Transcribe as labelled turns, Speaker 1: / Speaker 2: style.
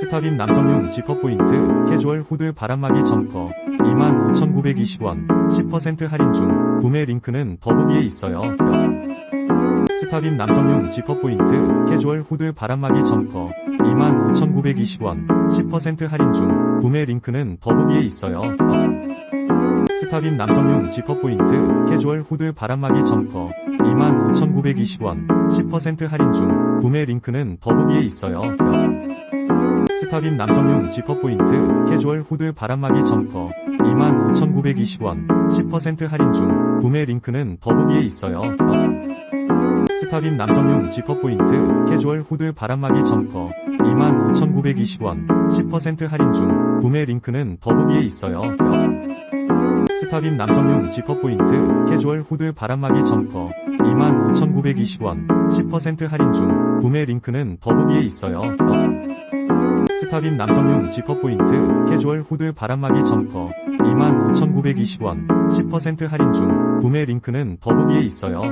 Speaker 1: 스타빈 남성용 지퍼 포인트 캐주얼 후드 바람막이 점퍼 25,920원 10% 할인 중 구매 링크는 더보기에 있어요. 스타빈 남성용 지퍼 포인트 캐주얼 후드 바람막이 점퍼 25,920원 10% 할인 중 구매 링크는 더보기에 있어요. 스타빈 남성용 지퍼 포인트 캐주얼 후드 바람막이 점퍼 25,920원 10% 할인 중 구매 링크는 더보기에 있어요. 스타빈 남성용 지퍼 포인트 캐주얼 후드 바람막이 점퍼 25,920원 10% 할인 중 구매 링크는 더보기에 있어요. 스타빈 남성용 지퍼 포인트 캐주얼 후드 바람막이 점퍼 25,920원 10% 할인 중 구매 링크는 더보기에 있어요. 스타빈 남성용 지퍼 포인트 캐주얼 후드 바람막이 점퍼 25,920원 10% 할인 중 구매 링크는 더보기에 있어요. 스타빈 남성용 지퍼 포인트 캐주얼 후드 바람막이 점퍼 25,920원 10% 할인 중 구매 링크는 더보기에 있어요.